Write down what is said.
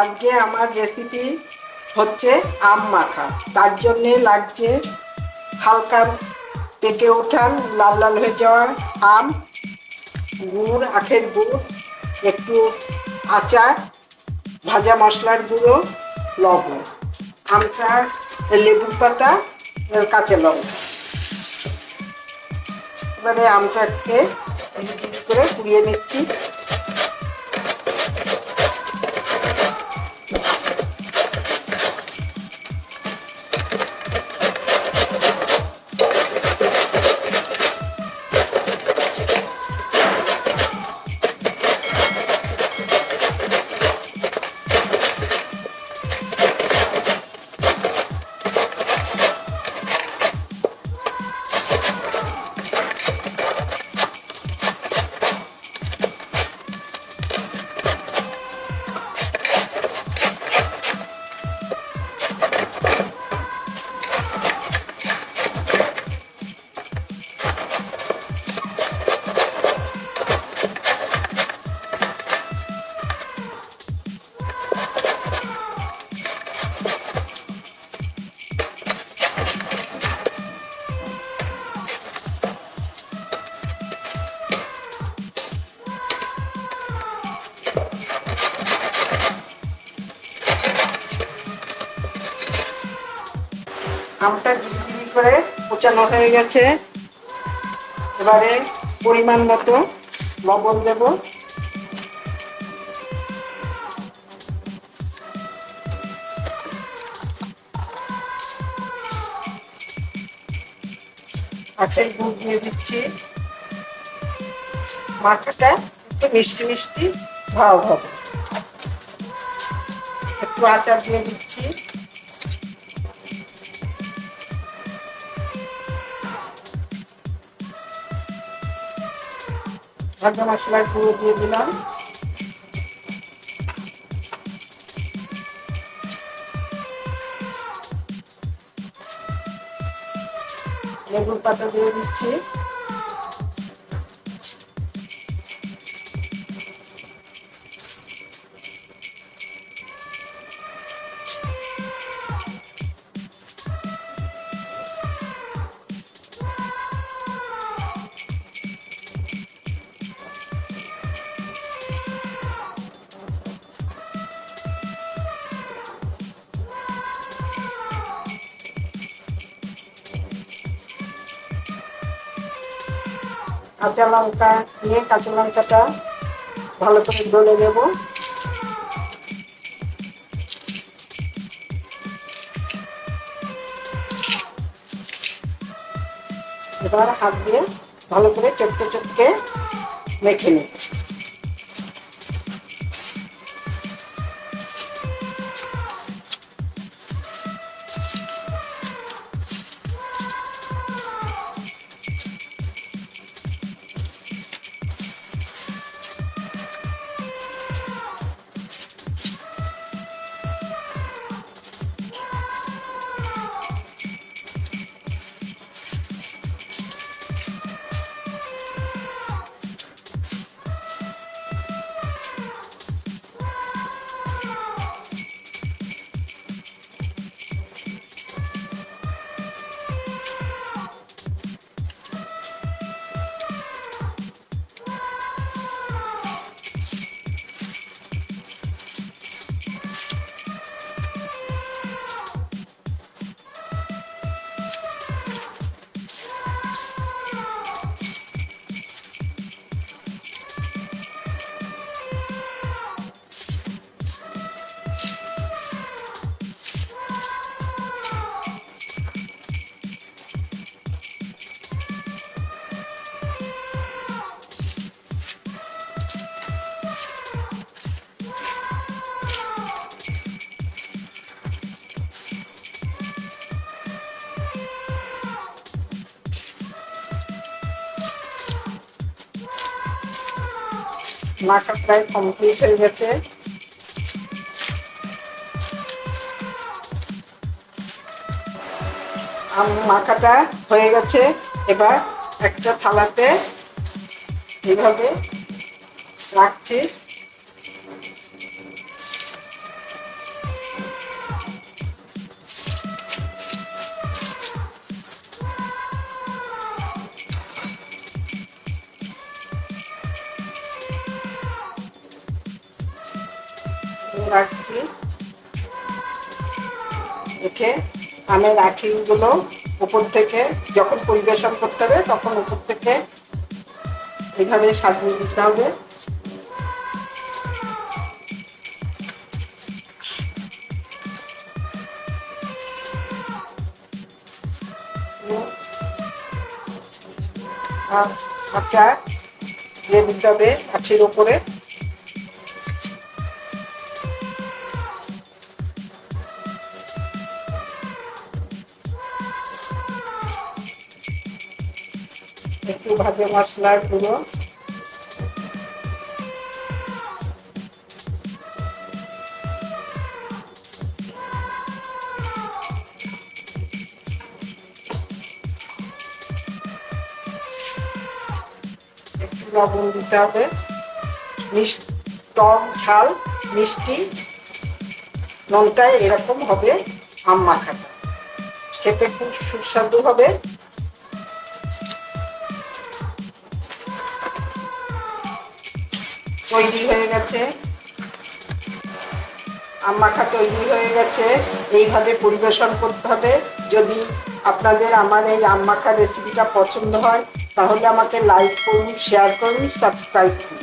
আজকে আমার রেসিপি হচ্ছে আম মাখা। তার জন্যে লাগছে হালকা পেকে ওঠা লাল লাল হয়ে যাওয়া আম, গুড়, আখের গুড়, একটু আচার, ভাজা মশলার গুঁড়ো, লবণ। আমটা লেবুর পাতা কাঁচা লঙ্কা। এবারে আমটাকে করে পুড়িয়ে নিচ্ছি। আমটা ঝিরিঝিরি করে কোচানো হয়ে গেছে। এবারে পরিমাণ মতো লবণ দেব। আখের গুড় দিয়ে দিচ্ছি। মাখাটা একটু মিষ্টি মিষ্টি ভাব হবে। একটু আচার দিয়ে দিচ্ছি। ভাজা মশলার গুঁড়ো দিয়ে দিলাম। লেবুর পাতা দিয়ে দিচ্ছি। কাঁচা লঙ্কা নিয়ে কাঁচা লঙ্কাটা ভালো করে গলে নেব। এবার হাত দিয়ে ভালো করে চটকে চটকে মেখে নেব। মাখা প্রায় কমপ্লিট হয়ে গেছে। মাখাটা হয়ে গেছে। এবার একটা থালাতে এইভাবে রাখছি। রাখছি। রেখে আমের আখিগুলো উপর থেকে যখন পরিবেশন করতে হবে তখন উপর থেকে এইভাবে সাজিয়ে দিতে হবে। আচার দিয়ে দিতে হবে আখির উপরে। একটু ভাজে মশলার গুঁড়ো। একটু লবণ দিতে হবে। টক ঝাল, মিষ্টি নোনটায় এরকম হবে আম মাখাটা। খেতে খুব সুস্বাদু হবে। তৈরি হয়ে গেছে। আম মাখা তৈরি হয়ে গেছে। এইভাবে পরিবেশন করতে হবে। যদি আপনাদের আমার এই আম মাখা রেসিপিটা পছন্দ হয়, তাহলে আমাকে লাইক করুন শেয়ার করুন সাবস্ক্রাইব করুন।